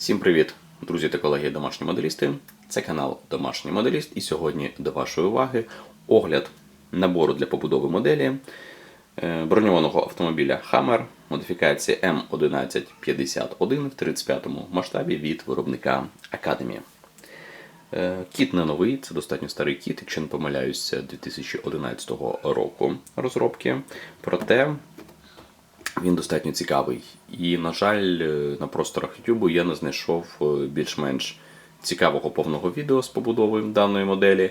Всім привіт, друзі та колеги домашні моделісти. Це канал Домашній Моделіст, і сьогодні до вашої уваги огляд набору для побудови моделі е, броньованого автомобіля Hammer модифікації М1151 в 35-му масштабі від виробника Academy. Е, Кіт не новий, це достатньо старий кіт, якщо не помиляюся, 2011 року розробки. Проте він достатньо цікавий. І, на жаль, е, на просторах YouTube я не знайшов е, більш-менш цікавого повного відео з побудовою даної моделі.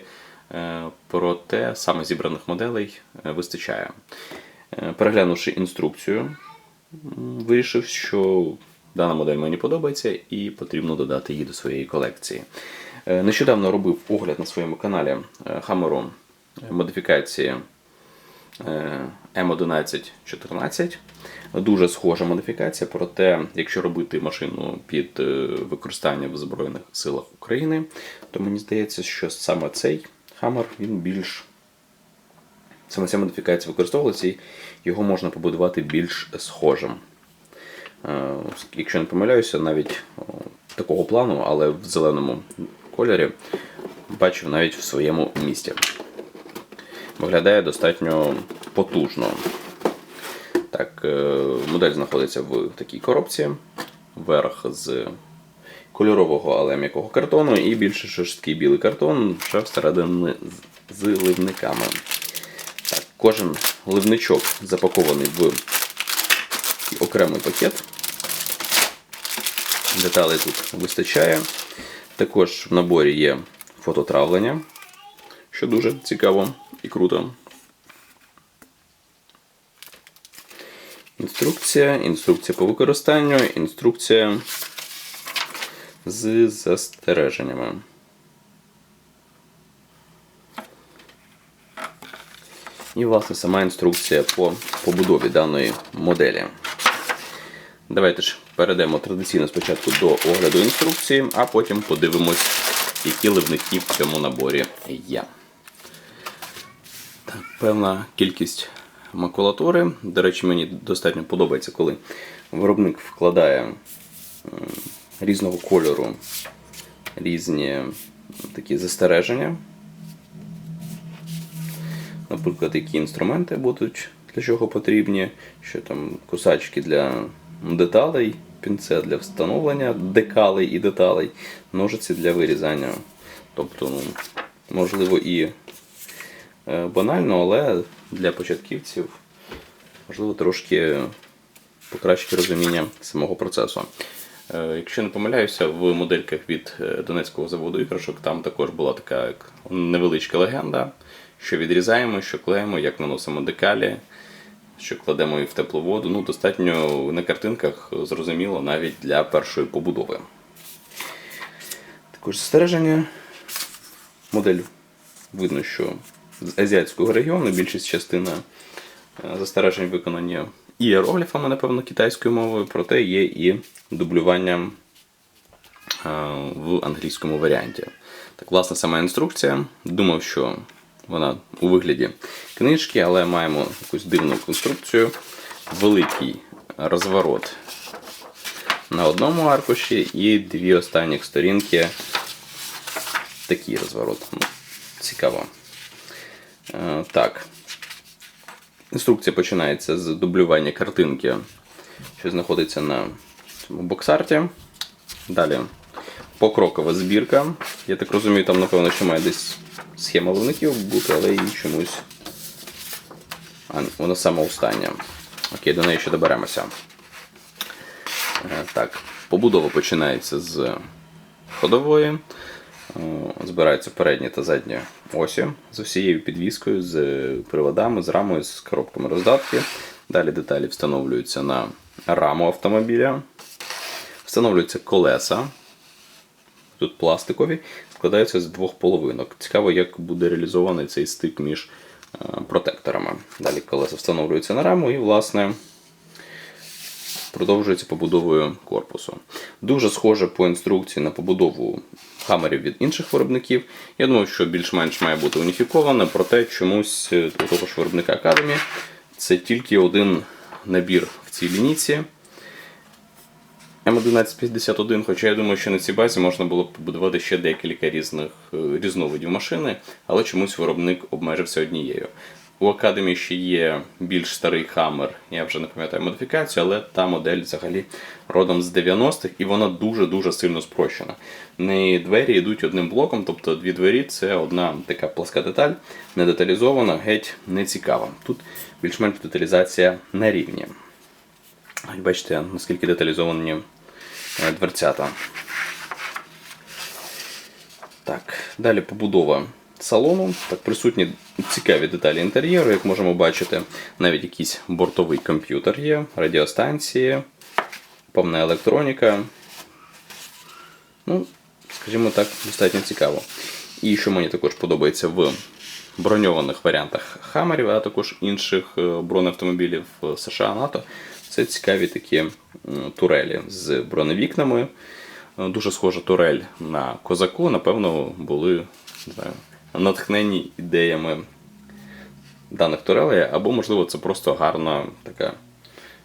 Е, Проте саме зібраних моделей вистачає. Переглянувши інструкцію, вирішив, що дана модель мені подобається і потрібно додати її до своєї колекції. Нещодавно робив огляд на своєму каналі Хамеру модифікації М1114. Дуже схожа модифікація, проте, якщо робити машину під е, використання в Збройних силах України, то мені здається, що саме цей Хаммер він більш. Саме ця модифікація використовувалася, і його можна побудувати більш схожим. Е, Якщо не помиляюся, навіть такого плану, але в зеленому кольорі бачив навіть в своєму місті. Виглядає достатньо потужно. Так, е, модель знаходиться в такій коробці, верх з кольорового, але м'якого картону, і більше жорсткий білий картон вже всередині з ливниками. Так, кожен ливничок запакований в окремий пакет. Деталей тут вистачає. Також в наборі є фототравлення, що дуже цікаво і круто. Інструкція, інструкція по використанню, інструкція з застереженнями. І, власне, сама інструкція по побудові даної моделі. Давайте ж перейдемо традиційно спочатку до огляду інструкції, а потім подивимось, які ливники в цьому наборі є. Так, певна кількість макулатури. До речі, мені достатньо подобається, коли виробник вкладає різного кольору різні такі застереження. Наприклад, які інструменти будуть для чого потрібні, що там кусачки для деталей, пінцет для встановлення декалей і деталей, ножиці для вирізання. Тобто, ну, можливо, і банально, але для початківців можливо трошки покращити розуміння самого процесу. Е, Якщо не помиляюся, в модельках від е, Донецького заводу іграшок там також була така невеличка легенда, що відрізаємо, що клеїмо, як наносимо декалі, що кладемо їх в теплу воду. Ну, достатньо на картинках зрозуміло навіть для першої побудови. Також застереження. Модель видно, що з азіатського регіону більшість частина е, застережень виконані іерогліфами, напевно, китайською мовою, проте є і дублювання е, в англійському варіанті. Так, власне, сама інструкція. Думав, що вона у вигляді книжки, але маємо якусь дивну конструкцію. Великий розворот на одному аркуші і дві останніх сторінки такий розворот. Цікаво. Е, так. Інструкція починається з дублювання картинки, що знаходиться на цьому боксарті. Далі покрокова збірка. Я так розумію, там, напевно, що має десь схема ливників бути, але її чомусь. А, вона сама остання. Окей, до неї ще доберемося. Е, Так, побудова починається з ходової. Е, Збираються передні та задні осі з усією підвіскою, з приводами, з рамою, з коробками роздатки. Далі деталі встановлюються на раму автомобіля. Встановлюються колеса. Тут пластикові, складаються з двох половинок. Цікаво, як буде реалізований цей стик між е, протекторами. Далі колеса встановлюються на раму і, власне, продовжується побудовою корпусу. Дуже схоже по інструкції на побудову хамерів від інших виробників. Я думаю, що більш-менш має бути уніфіковане, проте чомусь е, у того ж виробника Academy це тільки один набір в цій лінійці. М1151, хоча я думаю, що на цій базі можна було б побудувати ще декілька різних е, різновидів машини, але чомусь виробник обмежився однією. У Academy ще є більш старий Hammer, я вже не пам'ятаю модифікацію, але та модель взагалі родом з 90-х і вона дуже-дуже сильно спрощена. В неї двері йдуть одним блоком, тобто дві двері це одна така пласка деталь, не деталізована, геть не цікава. Тут більш-менш деталізація на рівні. Бачите, наскільки деталізовані е, дверцята. Так, далі побудова салону. Так, присутні цікаві деталі інтер'єру, як можемо бачити, навіть якийсь бортовий комп'ютер є, радіостанції, повна електроніка. Ну, скажімо так, достатньо цікаво. І що мені також подобається в броньованих варіантах Хаммерів, а також інших е, бронеавтомобілів США НАТО, це цікаві такі турелі з броневікнами. Е, Дуже схожа турель на козаку, напевно, були не знаю, натхнені ідеями даних турелей, або, можливо, це просто гарна така,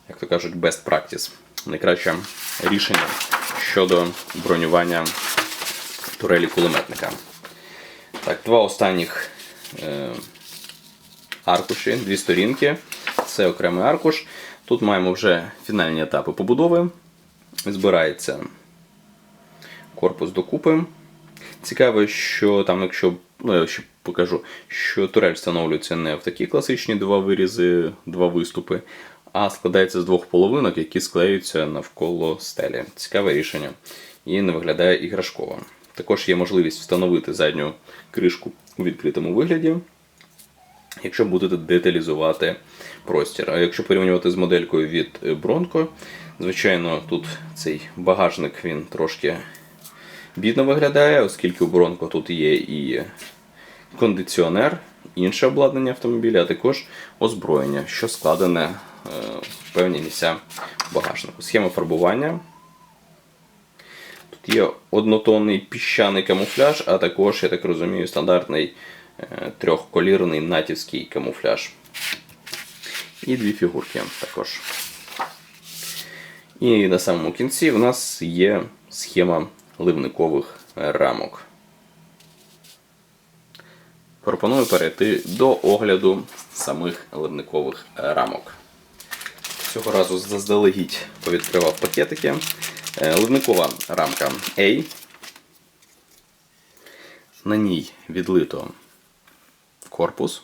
як то кажуть, best practice. Найкраще рішення щодо бронювання турелі кулеметника. Так, два останніх е, аркуші, дві сторінки. Це окремий аркуш. Тут маємо вже фінальні етапи побудови. Збирається корпус докупи. Цікаво, що там, якщо ну, я ще покажу, що турель встановлюється не в такі класичні два вирізи, два виступи, а складається з двох половинок, які склеюються навколо стелі. Цікаве рішення. І не виглядає іграшково. Також є можливість встановити задню кришку у відкритому вигляді, якщо будете деталізувати простір. А якщо порівнювати з моделькою від Bronco, звичайно, тут цей багажник він трошки бідно виглядає, оскільки у Bronco тут є і кондиціонер, інше обладнання автомобіля, а також озброєння, що складене е, в певні місця багажнику. Схема фарбування. Тут є однотонний піщаний камуфляж, а також, я так розумію, стандартний е, трьохколірний натівський камуфляж. І дві фігурки також. І на самому кінці в нас є схема ливникових рамок. Пропоную перейти до огляду самих ливникових рамок. Цього разу заздалегідь повідкривав пакетики. Е, Ливникова рамка A. На ній відлито корпус.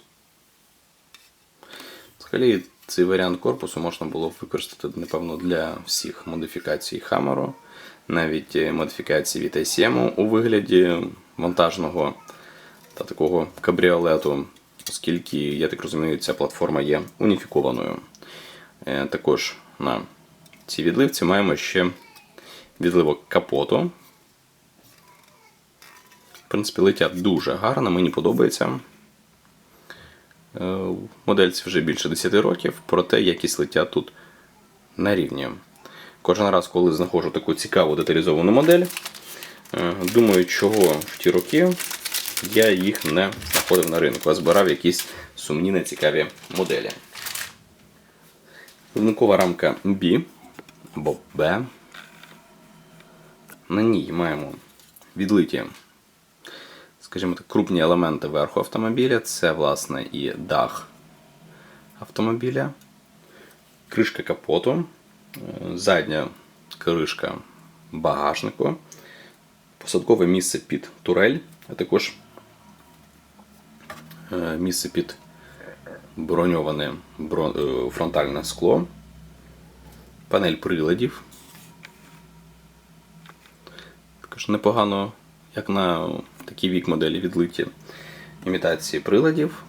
Взагалі, цей варіант корпусу можна було використати, напевно, для всіх модифікацій Хамеру, навіть е, модифікації від ACM у вигляді вантажного та такого кабріолету, оскільки, я так розумію, ця платформа є уніфікованою. Е, Також на цій відливці маємо ще відливок капоту. В принципі, лиття дуже гарно, мені подобається. Е, Модельці вже більше 10 років, проте якість лиття тут на рівні. Кожен раз, коли знаходжу таку цікаву деталізовану модель, е, думаю, чого в ті роки я їх не знаходив на ринку, а збирав якісь сумні нецікаві моделі. Ливникова рамка B або B. На ній маємо відлиті, скажімо так, крупні елементи верху автомобіля. Це, власне, і дах автомобіля, кришка капоту, задня кришка багажнику, посадкове місце під турель, а також е, місце під броньоване е, фронтальне скло, панель приладів. Також непогано, як на такий вік моделі відлиті імітації приладів.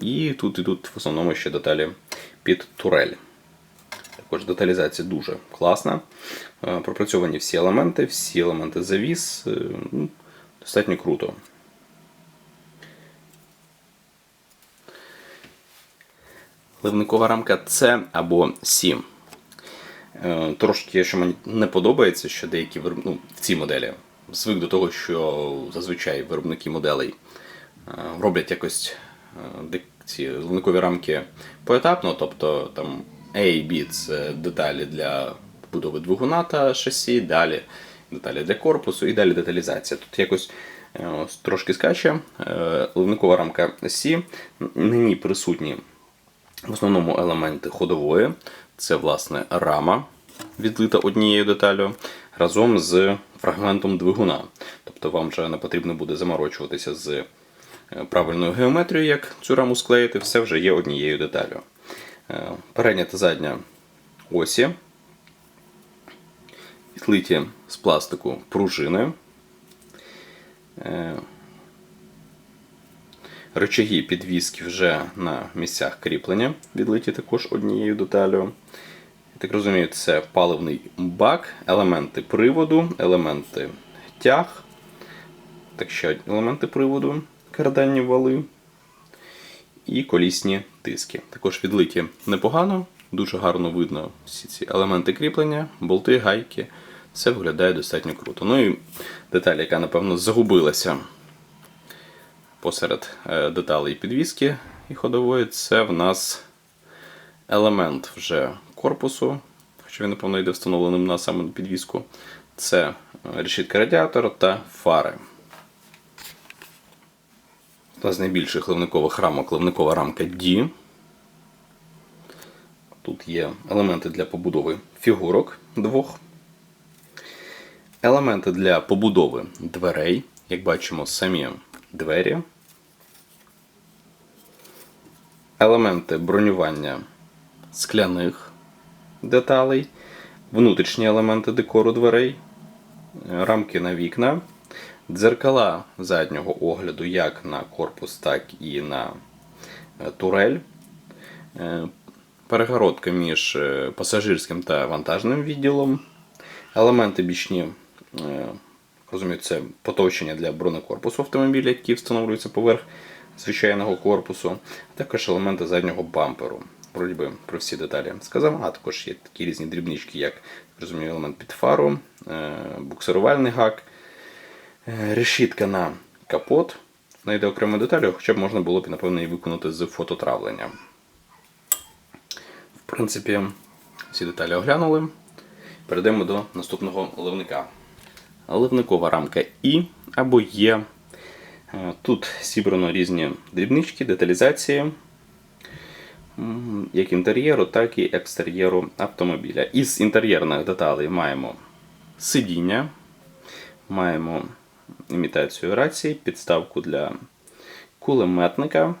І тут ідуть в основному ще деталі під турель. Також деталізація дуже класна. Е, Пропрацьовані всі елементи, всі елементи завіс. Е, ну, Достатньо круто. Ливникова рамка С або С. Е, Трошки, що мені не подобається, що деякі вироб... ну, в цій моделі звик до того, що зазвичай виробники моделей роблять якось ці ливникові рамки поетапно, тобто там A, B це деталі для побудови двигуна та шасі, далі деталі для корпусу і далі деталізація. Тут якось е, ось трошки скаче. Ливникова рамка Сі. На ній присутні в основному елементи ходової. Це, власне, рама, відлита однією деталю, разом з фрагментом двигуна. Тобто вам вже не потрібно буде заморочуватися з е, правильною геометрією, як цю раму склеїти, все вже є однією деталю. Е, Передня та задня осі, відлиті з пластику пружини. Е, Рычаги підвіски вже на місцях кріплення, відлиті також однією деталю. Так розумію, це паливний бак, елементи приводу, елементи тяг, так ще елементи приводу, карданні вали і колісні диски. Також відлиті непогано, дуже гарно видно всі ці елементи кріплення, болти, гайки. Все виглядає достатньо круто. Ну і деталь, яка, напевно, загубилася посеред е, деталей підвіски і ходової, це в нас елемент вже корпусу, хоча він, напевно, йде встановленим на саме підвіску. Це е, решітка радіатора та фари. Одна з найбільших ливникових рамок ливникова рамка D. Тут є елементи для побудови фігурок двох. Елементи для побудови дверей. Як бачимо, самі двері. Елементи бронювання скляних деталей, внутрішні елементи декору дверей, рамки на вікна, дзеркала заднього огляду як на корпус, так і на е, турель. Е, Перегородка між е, пасажирським та вантажним відділом. Елементи бічні, розумію, це потовщення для бронекорпусу автомобіля, які встановлюються поверх звичайного корпусу, а також елементи заднього бамперу. Вроді про всі деталі сказав, а також є такі різні дрібнички, як розумію, елемент під фару, буксирувальний гак, решітка на капот. Найде окремо деталі, хоча б можна було б, напевно, і виконати з фототравлення. В принципі, всі деталі оглянули. Перейдемо до наступного ливника. Ливникова рамка І або Є. Е, Тут зібрано різні дрібнички, деталізації, як інтер'єру, так і екстер'єру автомобіля. Із інтер'єрних деталей маємо сидіння, маємо імітацію рації, підставку для кулеметника.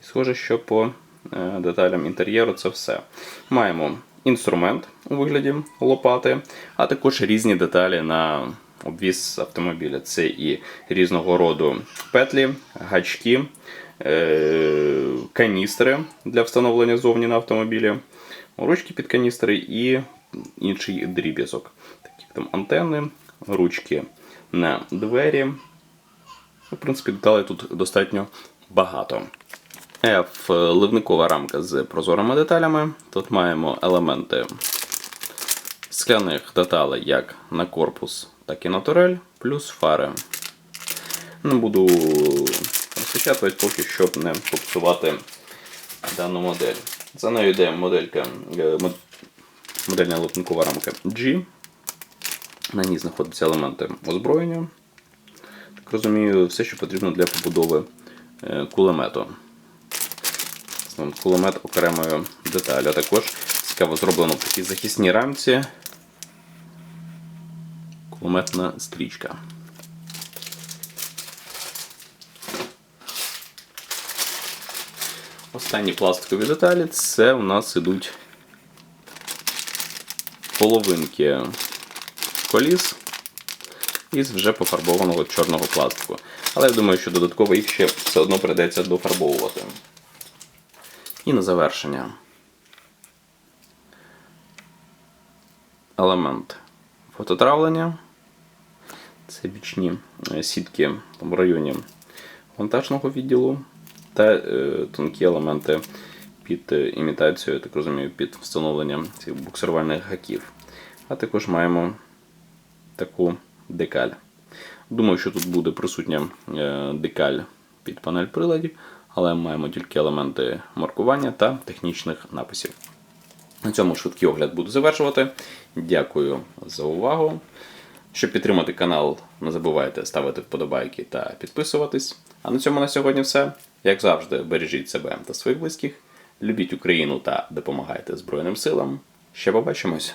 І Схоже, що по е, деталям інтер'єру це все. Маємо інструмент у вигляді лопати, а також різні деталі на обвіз автомобіля. Це і різного роду петлі, гачки, е, каністри для встановлення зовні на автомобілі, ручки під каністри і інший дріб'язок. Там антенни, ручки на двері. В принципі, деталей тут достатньо багато. F ливникова рамка з прозорими деталями. Тут маємо елементи скляних деталей як на корпус, так і на турель, плюс фари. Не буду розпечатувати поки щоб не попсувати дану модель. За нею йде моделька, е, модельна ливникова рамка G. На ній знаходяться елементи озброєння. Так розумію, все, що потрібно для побудови е, кулемету. Кулемет окремою деталю. Також цікаво зроблено в такій захисній рамці. Кулеметна стрічка. Останні пластикові деталі це у нас ідуть половинки коліс із вже пофарбованого чорного пластику. Але я думаю, що додатково їх ще все одно прийдеться дофарбовувати. І на завершення. Елемент фототравлення. Це бічні е, сітки в районі вантажного відділу та е, тонкі елементи під е, імітацію, я так розумію, під встановлення цих буксирувальних гаків. А також маємо таку декаль. Думаю, що тут буде присутня е, декаль під панель приладів, але маємо тільки елементи маркування та технічних написів. На цьому швидкий огляд буду завершувати. Дякую за увагу. Щоб підтримати канал, не забувайте ставити вподобайки та підписуватись. А на цьому на сьогодні все. Як завжди, бережіть себе та своїх близьких, любіть Україну та допомагайте Збройним силам. Ще побачимось!